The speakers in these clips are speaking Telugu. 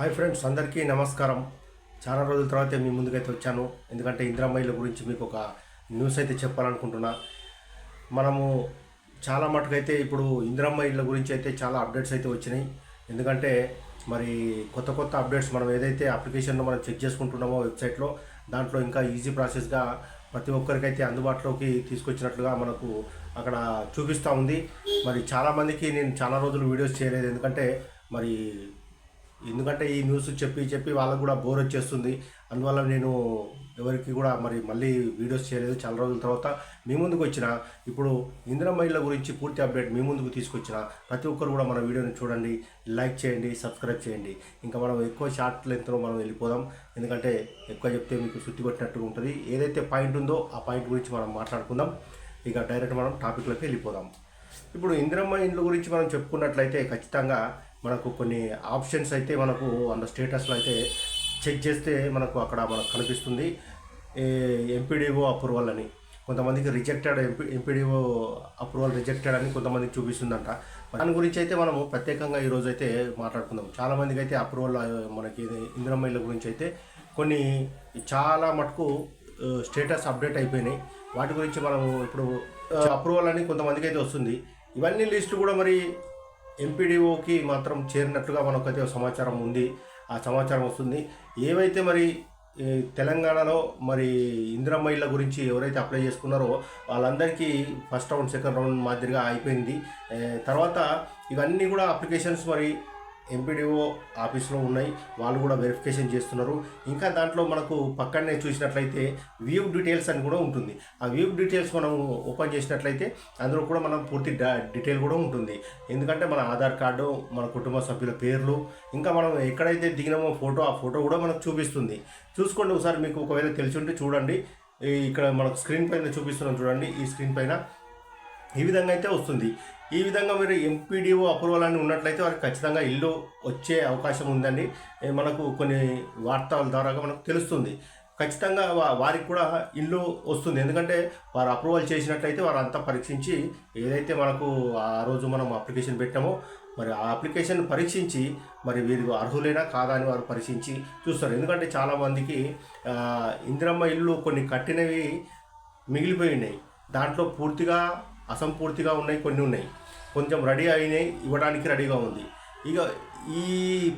హాయ్ ఫ్రెండ్స్ అందరికీ నమస్కారం. చాలా రోజుల తర్వాత మీ ముందుకైతే వచ్చాను. ఎందుకంటే ఇందిరామహిళ గురించి మీకు ఒక న్యూస్ అయితే చెప్పాలనుకుంటున్నా. మనము చాలా మటుకైతే ఇప్పుడు ఇందిరామహిళ గురించి అయితే చాలా అప్డేట్స్ అయితే వచ్చినాయి. ఎందుకంటే మరి కొత్త కొత్త అప్డేట్స్ మనం ఏదైతే అప్లికేషన్లో మనం చెక్ చేసుకుంటున్నామో వెబ్సైట్లో దాంట్లో ఇంకా ఈజీ ప్రాసెస్గా ప్రతి ఒక్కరికైతే అందుబాటులోకి తీసుకొచ్చినట్లుగా మనకు అక్కడ చూపిస్తూ ఉంది. మరి చాలామందికి నేను చాలా రోజులు వీడియోస్ చేయలేదు. ఎందుకంటే మరి ఎందుకంటే ఈ న్యూస్ చెప్పి చెప్పి వాళ్ళకు కూడా బోర్ వచ్చేస్తుంది. అందువల్ల నేను ఎవరికి కూడా మరి మళ్ళీ వీడియోస్ చేయలేదు. చాలా రోజుల తర్వాత మీ ముందుకు వచ్చిన ఇప్పుడు ఇంద్రమహిళ గురించి పూర్తి అప్డేట్ మీ ముందుకు తీసుకొచ్చిన ప్రతి ఒక్కరు కూడా మన వీడియోని చూడండి లైక్ చేయండి సబ్స్క్రైబ్ చేయండి. ఇంకా మనం ఎక్కువ షార్ట్ లెంత్లో మనం వెళ్ళిపోదాం. ఎందుకంటే ఎక్కువ చెప్తే మీకు సుత్తి పట్టినట్టుగా ఉంటుంది. ఏదైతే పాయింట్ ఉందో ఆ పాయింట్ గురించి మనం మాట్లాడుకుందాం. ఇక డైరెక్ట్ మనం టాపిక్లోకి వెళ్ళిపోదాం. ఇప్పుడు ఇంద్రమ్మ ఇండ్ల గురించి మనం చెప్పుకున్నట్లయితే ఖచ్చితంగా మనకు కొన్ని ఆప్షన్స్ అయితే మనకు అంత స్టేటస్లో అయితే చెక్ చేస్తే మనకు అక్కడ మనకు కనిపిస్తుంది. ఎంపీడీఓ అప్రూవల్ అని. కొంతమందికి rejected MP MPDO approval rejected అని కొంతమందికి చూపిస్తుందంట. దాని గురించి అయితే మనము ప్రత్యేకంగా ఈరోజు అయితే మాట్లాడుకుందాం. చాలామందికి అయితే అప్రూవల్ మనకి ఇంద్రమైల గురించి అయితే కొన్ని చాలా మటుకు స్టేటస్ అప్డేట్ అయిపోయినాయి. వాటి గురించి మనం ఇప్పుడు అప్రూవల్ అని కొంతమందికి అయితే వస్తుంది. ఇవన్నీ లిస్టు కూడా మరి ఎంపీడీఓకి మాత్రం చేరినట్లుగా మనకు ఒక సమాచారం ఉంది. ఆ సమాచారం వస్తుంది. ఏవైతే మరి తెలంగాణలో మరి ఇందిరామహిళ గురించి ఎవరైతే అప్లై చేసుకున్నారో వాళ్ళందరికీ ఫస్ట్ రౌండ్ సెకండ్ రౌండ్ మాదిరిగా అయిపోయింది. తర్వాత ఇవన్నీ కూడా అప్లికేషన్స్ మరి ఎంపీడీఓ ఆఫీస్లో ఉన్నాయి. వాళ్ళు కూడా వెరిఫికేషన్ చేస్తున్నారు. ఇంకా దాంట్లో మనకు పక్కనే చూసినట్లయితే వ్యూ డీటెయిల్స్ అని కూడా ఉంటుంది. ఆ వ్యూ డీటెయిల్స్ మనం ఓపెన్ చేసినట్లయితే అందులో కూడా మనం పూర్తి డీటెయిల్ కూడా ఉంటుంది. ఎందుకంటే మన ఆధార్ కార్డు మన కుటుంబ సభ్యుల పేర్లు ఇంకా మనం ఎక్కడైతే దిగినామో ఫోటో ఆ ఫోటో కూడా మనకు చూపిస్తుంది. చూసుకోండి ఒకసారి మీకు ఒకవేళ తెలిసి ఉంటే చూడండి. ఇక్కడ మనకు స్క్రీన్ పైన చూపిస్తున్నాం చూడండి. ఈ స్క్రీన్ పైన ఈ విధంగా అయితే వస్తుంది. ఈ విధంగా మీరు ఎంపీడీఓ అప్రూవల్ అని ఉన్నట్లయితే వారికి ఖచ్చితంగా ఇల్లు వచ్చే అవకాశం ఉందండి. మనకు కొన్ని వార్తల ద్వారా మనకు తెలుస్తుంది. ఖచ్చితంగా వారికి కూడా ఇల్లు వస్తుంది. ఎందుకంటే వారు అప్రూవల్ చేసినట్లయితే వారు అంతా పరీక్షించి ఏదైతే మనకు ఆ రోజు మనం అప్లికేషన్ పెట్టామో మరి ఆ అప్లికేషన్ పరీక్షించి మరి వీరు అర్హులేనా కాదా అని వారు పరీక్షించి చూస్తారు. ఎందుకంటే చాలామందికి ఇందిరమ్మ ఇల్లు కొన్ని కట్టినవి మిగిలిపోయినాయి దాంట్లో పూర్తిగా అసంపూర్తిగా ఉన్నాయి కొన్ని ఉన్నాయి. కొంచెం రెడీ అయినాయి ఇవ్వడానికి రెడీగా ఉంది. ఇక ఈ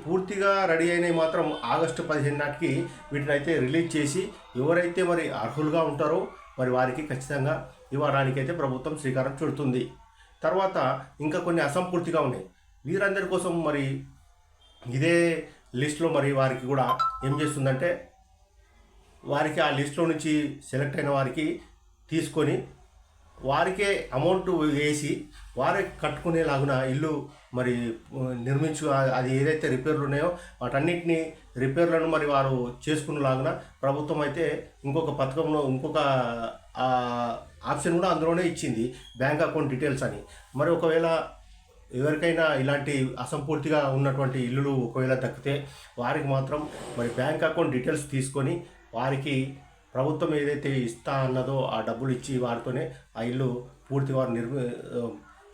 పూర్తిగా రెడీ అయినవి మాత్రం ఆగస్టు పదిహేను నాటికి వీటిని అయితే రిలీజ్ చేసి ఎవరైతే మరి అర్హులుగా ఉంటారో మరి వారికి ఖచ్చితంగా ఇవ్వడానికి అయితే ప్రభుత్వం శ్రీకారం చుడుతుంది. తర్వాత ఇంకా కొన్ని అసంపూర్తిగా ఉన్నాయి. వీరందరి కోసం మరి ఇదే లిస్ట్లో మరి వారికి కూడా ఏం చేస్తుందంటే వారికి ఆ లిస్ట్లో నుంచి సెలెక్ట్ అయిన వారికి తీసుకొని వారికే అమౌంట్ వేసి వారే కట్టుకునేలాగున ఇల్లు మరి నిర్మించు అది ఏదైతే రిపేర్లు ఉన్నాయో వాటన్నిటిని రిపేర్లను మరి వారు చేసుకునేలాగున ప్రభుత్వం అయితే ఇంకొక పథకంలో ఇంకొక ఆప్షన్ కూడా అందులోనే ఇచ్చింది బ్యాంక్ అకౌంట్ డీటెయిల్స్ అని. మరి ఒకవేళ ఎవరికైనా ఇలాంటి అసంపూర్తిగా ఉన్నటువంటి ఇల్లులు ఒకవేళ దక్కితే వారికి మాత్రం మరి బ్యాంక్ అకౌంట్ డీటెయిల్స్ తీసుకొని వారికి ప్రభుత్వం ఏదైతే ఇస్తా అన్నదో ఆ డబ్బులు ఇచ్చి వారితోనే ఆ ఇల్లు పూర్తి వారు నిర్మి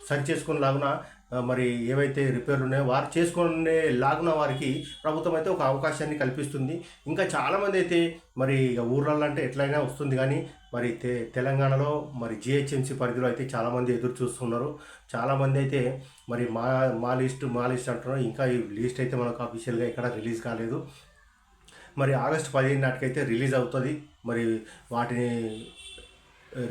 సరి చేసుకునేలాగున లాగున మరి ఏవైతే రిపేర్లు ఉన్నాయో వారు చేసుకునే లాగున వారికి ప్రభుత్వం అయితే ఒక అవకాశాన్ని కల్పిస్తుంది. ఇంకా చాలామంది అయితే మరి ఇక ఊర్లలో అంటే ఎట్లయినా వస్తుంది కానీ మరి తె తెలంగాణలో మరి జిహెచ్ఎంసీ పరిధిలో అయితే చాలామంది ఎదురు చూస్తున్నారు. చాలామంది అయితే మరి మా మా లిస్ట్ మా లిస్ట్ అంటున్నారు. ఇంకా ఈ లిస్ట్ అయితే మనకు అఫీషియల్గా ఎక్కడ రిలీజ్ కాలేదు. మరి ఆగస్టు పదిహేను నాటికైతే రిలీజ్ అవుతుంది. మరి వాటిని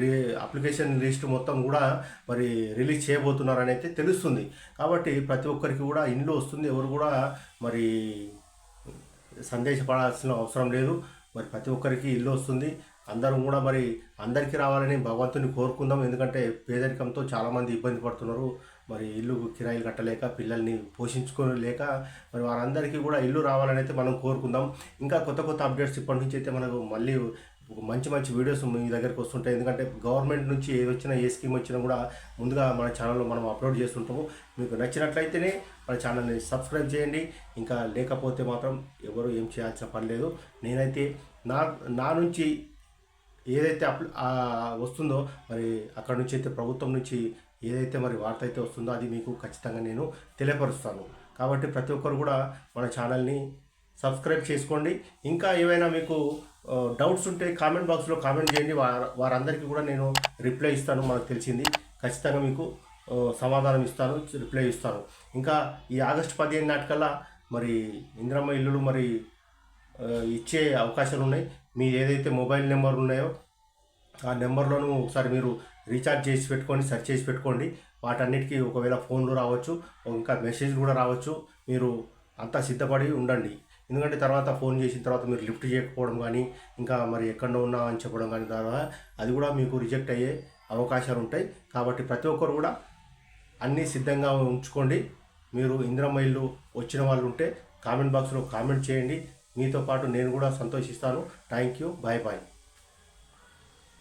రీ అప్లికేషన్ లిస్ట్ మొత్తం కూడా మరి రిలీజ్ చేయబోతున్నారని అయితే తెలుస్తుంది. కాబట్టి ప్రతి ఒక్కరికి కూడా ఇండ్లు వస్తుంది. ఎవరు కూడా మరి సందేశపడాల్సిన అవసరం లేదు. మరి ప్రతి ఒక్కరికి ఇల్లు వస్తుంది. అందరం కూడా మరి అందరికీ రావాలని భగవంతుని కోరుకుందాం. ఎందుకంటే పేదరికంతో చాలామంది ఇబ్బంది పడుతున్నారు. మరి ఇల్లు కిరాయిలు కట్టలేక పిల్లల్ని పోషించుకోలేక మరి వారందరికీ కూడా ఇల్లు రావాలని అయితే మనం కోరుకుందాం. ఇంకా కొత్త కొత్త అప్డేట్స్ ఇప్పటి నుంచి అయితే మనకు మళ్ళీ మంచి మంచి వీడియోస్ మీ దగ్గరికి వస్తుంటాయి. ఎందుకంటే గవర్నమెంట్ నుంచి ఏది వచ్చినా ఏ స్కీమ్ వచ్చినా కూడా ముందుగా మన ఛానల్లో మనం అప్లోడ్ చేస్తుంటాము. మీకు నచ్చినట్లయితేనే మన ఛానల్ని సబ్స్క్రైబ్ చేయండి. ఇంకా లేకపోతే మాత్రం ఎవరు ఏం చేయాల్సిన పని లేదు. నేనైతే నా నా నుంచి ఏదైతే అప్ వస్తుందో మరి అక్కడ నుంచి అయితే ప్రభుత్వం నుంచి ఏదైతే మరి వార్త అయితే వస్తుందో అది మీకు ఖచ్చితంగా నేను తెలియపరుస్తాను. కాబట్టి ప్రతి ఒక్కరు కూడా మన ఛానల్ని సబ్స్క్రైబ్ చేసుకోండి. ఇంకా ఏవైనా మీకు డౌట్స్ ఉంటే కామెంట్ బాక్స్లో కామెంట్ చేయండి. వార వారందరికీ కూడా నేను రిప్లై ఇస్తాను మనకు తెలిసింది. ఖచ్చితంగా మీకు సమాధానం ఇస్తాను రిప్లై ఇస్తాను. ఇంకా ఈ ఆగస్టు పదిహేను నాటికల్లా మరి ఇంద్రమ్మ ఇల్లులు మరి ఇచ్చే అవకాశాలు ఉన్నాయి. మీ ఏదైతే మొబైల్ నెంబర్ ఉన్నాయో ఆ నెంబర్లోనూ ఒకసారి మీరు రీఛార్జ్ చేసి పెట్టుకోండి సెర్చ్ చేసి పెట్టుకోండి. వాటన్నిటికీ ఒకవేళ ఫోన్లు రావచ్చు ఇంకా మెసేజ్ కూడా రావచ్చు. మీరు అంతా సిద్ధపడి ఉండండి. ఎందుకంటే తర్వాత ఫోన్ చేసిన తర్వాత మీరు లిఫ్ట్ చేయకపోవడం కానీ ఇంకా మరి ఎక్కడ ఉన్నా అని చెప్పడం కానీ తర్వాత అది కూడా మీకు రిజెక్ట్ అయ్యే అవకాశాలు ఉంటాయి. కాబట్టి ప్రతి ఒక్కరు కూడా అన్నీ సిద్ధంగా ఉంచుకోండి. మీరు ఇంద్రమైళ్ళు వచ్చిన వాళ్ళు ఉంటే కామెంట్ బాక్స్లో కామెంట్ చేయండి. మీతో పాటు నేను కూడా సంతోషిస్తాను. Thank you bye bye